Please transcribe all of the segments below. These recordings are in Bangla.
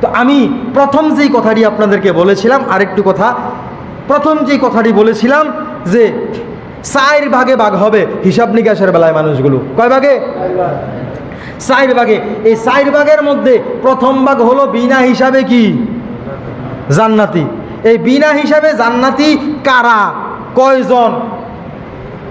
তো আমি প্রথম যেই কথাটি আপনাদেরকে বলেছিলাম, আরেকটু কথা। প্রথম যেই কথাটি বলেছিলাম যে চার ভাগে ভাগ হবে হিসাব নিকাশের বেলায় মানুষগুলো। কয় ভাগে? চার ভাগে। এই চার ভাগের মধ্যে প্রথম ভাগ হলো বিনা হিসাবে কি? জান্নাতি। এই বিনা হিসাবে জান্নাতি কারা? কয়জন?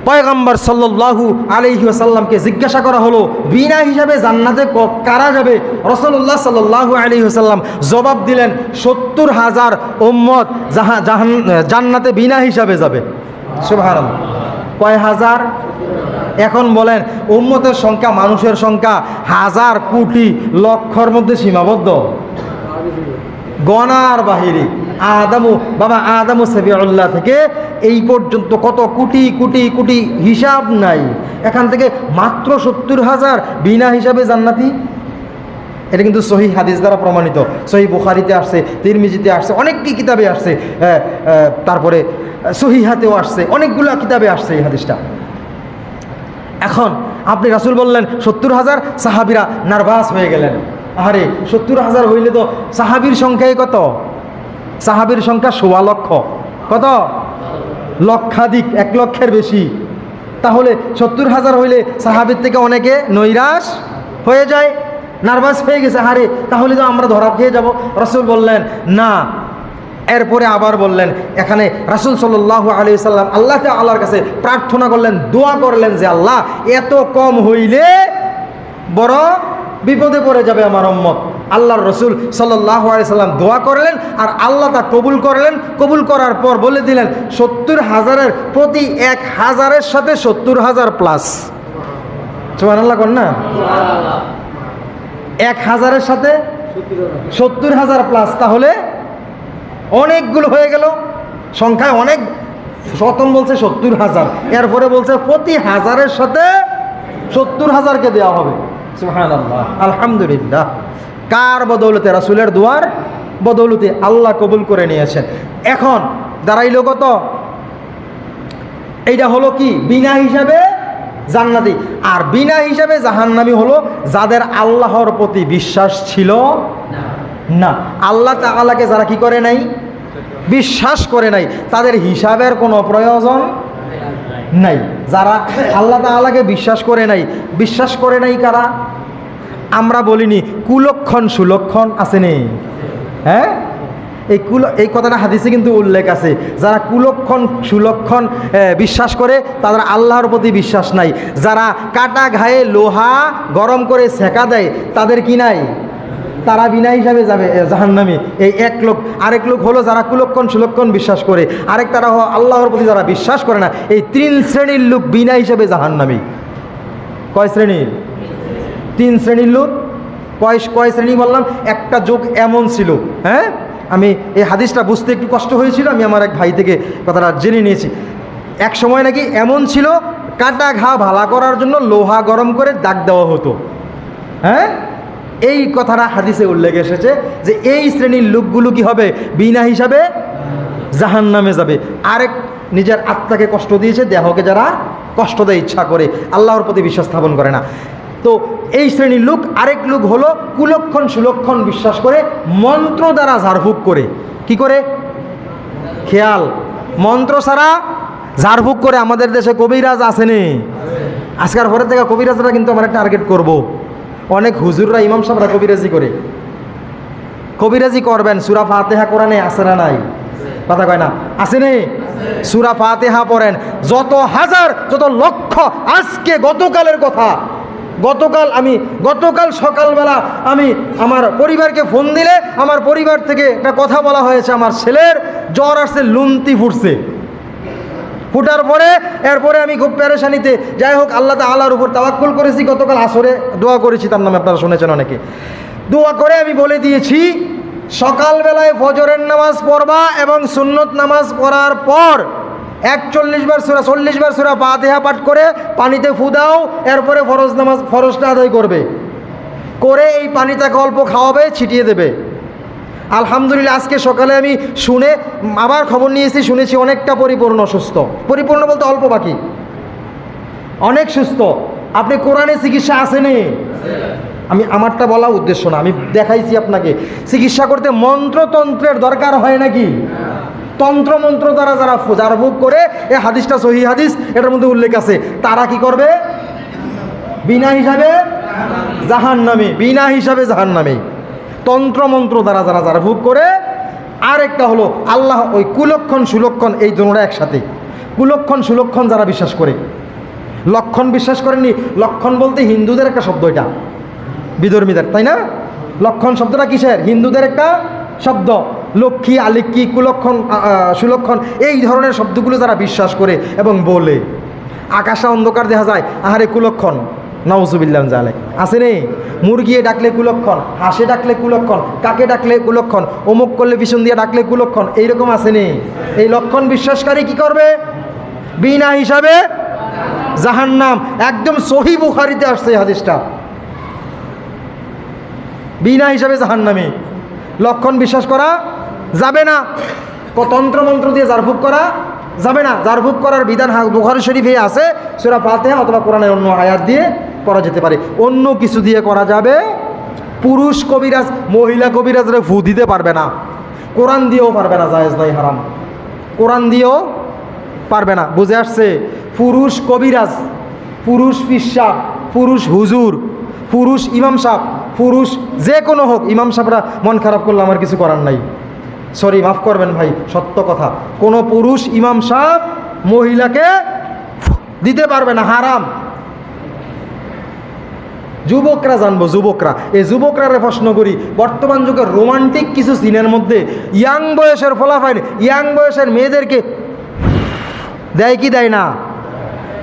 পয়গম্বর সাল্লাল্লাহু আলাইহি ওয়াসাল্লামকে জিজ্ঞাসা করা হলো, বিনা হিসাবে জান্নাতে কারা যাবে? রসল্লাহ সাল্লাল্লাহু আলাইহি ওয়াসাল্লাম জবাব দিলেন, সত্তর হাজার উম্মত জাহা জাহান জান্নাতে বিনা হিসাবে যাবে। সুবহানাল্লাহ। কয় হাজার? এখন বলেন, উম্মতের সংখ্যা মানুষের সংখ্যা হাজার কোটি লক্ষর মধ্যে সীমাবদ্ধ। গণার বাহিরে। আদামু, বাবা আদামু সাবিউল্লাহ থেকে এই পর্যন্ত কত কোটি কোটি কোটি হিসাব নাই। এখান থেকে মাত্র সত্তর হাজার বিনা হিসাবে জান্নাতি। এটা কিন্তু সহি হাদিস দ্বারা প্রমাণিত। সহি বুখারিতে আসছে, তিরমিজিতে আসছে অনেকটি কিতাবে আসছে তারপরে সহি হাতেও আসছে, অনেকগুলো কিতাবে আসছে এই হাদিসটা। এখন আপনি রাসুল বললেন, সত্তর হাজার সাহাবিরা নার্ভাস হয়ে গেলেন। আরে সত্তর হাজার হইলে তো সাহাবির সংখ্যাই কত? সাহাবির সংখ্যা সোয়া লক্ষ। কত? লক্ষাধিক, এক লক্ষের বেশি। তাহলে সত্তর হাজার হইলে সাহাবির থেকে অনেকে নৈরাশ হয়ে যায়, নার্ভাস হয়ে গেছে। হারে তাহলে তো আমরা ধরা খেয়ে যাব। রসুল বললেন, না। এরপরে আবার বললেন, এখানে রাসুল সাল্লাহ আলি সাল্লাম আল্লাহ আল্লাহর কাছে প্রার্থনা করলেন, দোয়া করলেন যে আল্লাহ, এত কম হইলে বড় বিপদে পড়ে যাবে আমার উম্মত। আল্লাহর রসুল সাল্লাহ সাল্লাম দোয়া করলেন আর আল্লাহ তা কবুল করলেন। কবুল করার পর বলে দিলেন সত্তর হাজারের প্রতি এক হাজারের সাথে সত্তর হাজার প্লাস সোমান আল্লাহ কর না? এক হাজারের সাথে সত্তর হাজার প্লাস তাহলে অনেকগুলো হয়ে গেল। সংখ্যায় অনেক প্রথম বলছে সত্তর হাজার। এরপরে বলছে প্রতি হাজারের সাথে সত্তর হাজারকে দেওয়া হবে। আলহামদুলিল্লাহ। কার বদৌলতে রাসুলের দুয়ার বদৌলতে আল্লাহ কবুল করে নিয়েছেন। এখন দাঁড়াইল কত? এইটা হলো কি? বিনা হিসাবে জান্নাতি। আর বিনা হিসাবে জাহান্নামি হলো যাদের আল্লাহর প্রতি বিশ্বাস ছিল না। আল্লাহ তাআলাকে যারা কি করে নাই? বিশ্বাস করে নাই। তাদের হিসাবের কোনো প্রয়োজন নাই। যারা আল্লাহ তাআলাকে বিশ্বাস করে নাই। বিশ্বাস করে নাই কারা? আমরা বলিনি, কুলক্ষণ সুলক্ষণ আসেনি। হ্যাঁ? এই কুল, এই কথাটা হাদিসে কিন্তু উল্লেখ আছে। যারা কুলক্ষণ সুলক্ষণ বিশ্বাস করে, তাদের আল্লাহর প্রতি বিশ্বাস নাই। যারা কাটা ঘায়ে লোহা গরম করে সেকা দেয়, তাদের কি নাই? তারা বিনা হিসাবে যাবে জাহান্নামী। এই এক লোক, আরেক লোক হলো যারা কুলক্ষণ সুলক্ষণ বিশ্বাস করে, আরেক তারা আল্লাহর প্রতি যারা বিশ্বাস করে না, এই তিন শ্রেণির লোক বিনা হিসাবে জাহান্নামী। কয় শ্রেণির? তিন শ্রেণির লোক, কয় কয় শ্রেণি বললাম, একটা যোগ এমন ছিল হ্যাঁ? আমি এই হাদিসটা বুঝতে একটু কষ্ট হয়েছিল, আমি আমার এক ভাই থেকে কথাটা জেনে নিয়েছি। এক সময় নাকি এমন ছিল, কাটা ঘা ভালা করার জন্য লোহা গরম করে দাগ দেওয়া হতো হ্যাঁ? এই কথাটা হাদিসে উল্লেখ এসেছে যে এই শ্রেণির লোকগুলো কি হবে? বিনা হিসাবে জাহান নামে যাবে। আরেক নিজের আত্মাকে কষ্ট দিয়েছে, দেহকে যারা কষ্ট দেয়, ইচ্ছা করে, আল্লাহর প্রতি বিশ্বাস স্থাপন করে না। তো এই শ্রেণির লোক আরেক লোক হলো কুলক্ষণ সুলক্ষণ বিশ্বাস করে, মন্ত্র দ্বারা ঝাড়ফুঁক করে। কি করে? খেয়াল। মন্ত্র ছাড়া ঝাড়ফুঁক করে আমাদের দেশে কবিরাজ আসেনি। আজকার পরে থেকে কবিরাজরা কিন্তু আমরা টার্গেট করব। অনেক হুজুররা, ইমাম সাহেবরা কবিরাজি করে। কবিরাজি করবেন, সুরা ফাতেহা কোরআনে আসে না নাই? কথা কয় না। আসেনি? সুরা ফাতেহা পড়েন। যত হাজার, যত লক্ষ আজকে গতকালের কথা গতকাল আমি, গতকাল সকালবেলা আমি আমার পরিবারকে ফোন দিলে আমার পরিবার থেকে একটা কথা বলা হয়েছে, আমার ছেলের জ্বর আসছে লুমতি ফুটছে। ফুটার পরে, এরপরে আমি খুব প্যারেশানিতে যাই হোক আল্লাহ আল্লাহর উপর তাওয়াক্কুল করেছি, গতকাল আসরে দোয়া করেছি, তার নামে আপনারা শুনেছেন অনেকে। দোয়া করে আমি বলে দিয়েছি, সকালবেলায় ফজরের নামাজ পড়বা এবং সুন্নত নামাজ পড়ার পর একচল্লিশ বার সুরা, চল্লিশ বার সুরা পাতেহা পাঠ করে পানিতে ফুদাও এরপরে ফরজ নামাজ ফরজটা আদায় করবে। করে এই পানিটাকে অল্প খাওয়াবে, ছিটিয়ে দেবে। আলহামদুলিল্লাহ, আজকে সকালে আমি শুনে, আবার খবর নিয়েছি, শুনেছি অনেকটা পরিপূর্ণ সুস্থ। পরিপূর্ণ বলতে অল্প বাকি। অনেক সুস্থ। আপনি কোরআনে চিকিৎসা আসেনি আমি, আমারটা বলা উদ্দেশ্য না, আমি দেখাইছি আপনাকে। চিকিৎসা করতে মন্ত্রতন্ত্রের দরকার হয় নাকি? তন্ত্র মন্ত্র দ্বারা যারা ভোগ করে, এ হাদিসটা সহি হাদিস, এটার মধ্যে উল্লেখ আছে। তারা কি করবে? বিনা হিসাবে জাহান নামে বিনা হিসাবে জাহান নামে তন্ত্র মন্ত্র দ্বারা যারা যারা ভোগ করে, আরেকটা হলো আল্লাহ ওই কুলক্ষণ, সুলক্ষণ এই দুটোটা একসাথে। কুলক্ষণ, সুলক্ষণ যারা বিশ্বাস করে। লক্ষণ বিশ্বাস করেননি, লক্ষণ বলতে হিন্দুদের একটা শব্দ এটা। বিধর্মীদের, তাই না? লক্ষণ শব্দটা কিসের? হিন্দুদের একটা শব্দ। লক্ষ্মী আলিক্কি কুলক্ষণ সুলক্ষণ, এই ধরনের শব্দগুলো যারা বিশ্বাস করে এবং বলে। আকাশে অন্ধকার দেখা যায়, আহারে কুলক্ষণ। নওজুবিল্লাম জালে আছে নেই মুরগিয়ে ডাকলে কুলক্ষণ, হাঁসে ডাকলে কুলক্ষণ, কাকে ডাকলে কুলক্ষণ, অমুক করলে ভীষণ দিয়ে ডাকলে কুলক্ষণ, এইরকম আছে নেই এই লক্ষণ বিশ্বাসকারী কি করবে? বিনা হিসাবে জাহান্নাম। একদম সহি বুখারিতে আসছে হাদিসটা। বিনা হিসাবে জাহান্নামী। লক্ষণ বিশ্বাস করা যাবে না। তন্ত্রমন্ত্র দিয়ে জারফুক করা যাবে না। জারফুক করার বিধান বুখারি শরীফে আছে সেটা পাতে অথবা কোরআনের অন্য আয়াত দিয়ে করা যেতে পারে। অন্য কিছু দিয়ে করা যাবে, পুরুষ কবিরাজ, মহিলা কবিরাজরা ফু দিতে পারবে না। কোরআন দিয়েও পারবে না, জায়েজ নাই হারাম। কোরআন দিয়েও পারবে না। বুঝে আসছে? পুরুষ কবিরাজ, পুরুষ পিসা পুরুষ হুজুর, পুরুষ ইমাম সাহ পুরুষ যে কোনো হোক, ইমাম সাহরা মন খারাপ করলে আমার কিছু করার নাই। সরি, মাফ করবেন ভাই, সত্য কথা। কোনো পুরুষ ইমাম সাহ মহিলাকে দিতে পারবে না, হারাম। যুবকরা জানব, যুবকরা। এই যুবকরা প্রশ্ন করি, বর্তমান যুগের রোমান্টিক কিছু সিনের মধ্যে ইয়াং বয়সের ফলাফল, ইয়াং বয়সের মেয়েদেরকে দেয় কি দেয় না?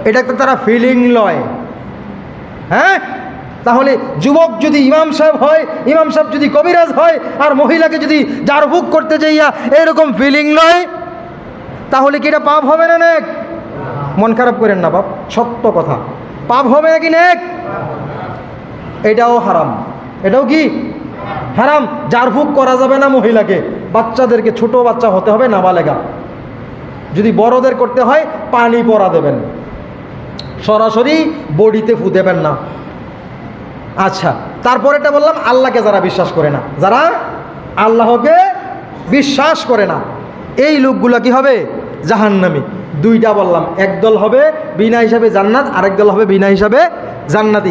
এটা তো তারা ফিলিং লয়। হ্যাঁ? তাহলে যুবক যদি ইমাম সাহেব হয়, ইমাম সাহেব যদি কবিরাজ হয়, আর মহিলাকে যদি জারভুক করতে যাইয়া এরকম ফিলিং নয়, তাহলে কি এটা পাপ হবে না নেক? মন খারাপ করেন না বাপ, সত্য কথা। পাপ হবে নাকি নেক? এটাও হারাম। এটাও কি? হারাম। জারফুক করা যাবে না মহিলাকে। বাচ্চাদেরকে ছোট বাচ্চা হতে হবে নাবালেগা। যদি বড়দের করতে হয়, পানি পরা দেবেন। সরাসরি বডিতে ফু দেবেন না। আচ্ছা তারপরেটা বললাম, আল্লাহকে যারা বিশ্বাস করে না। যারা? আল্লাহকে বিশ্বাস করে না। এই লোকগুলো কি হবে? জাহান্নামি। দুইটা বললাম একদল হবে বিনা হিসাবে জান্নাত, আরেক দল হবে বিনা হিসাবে জান্নাতি।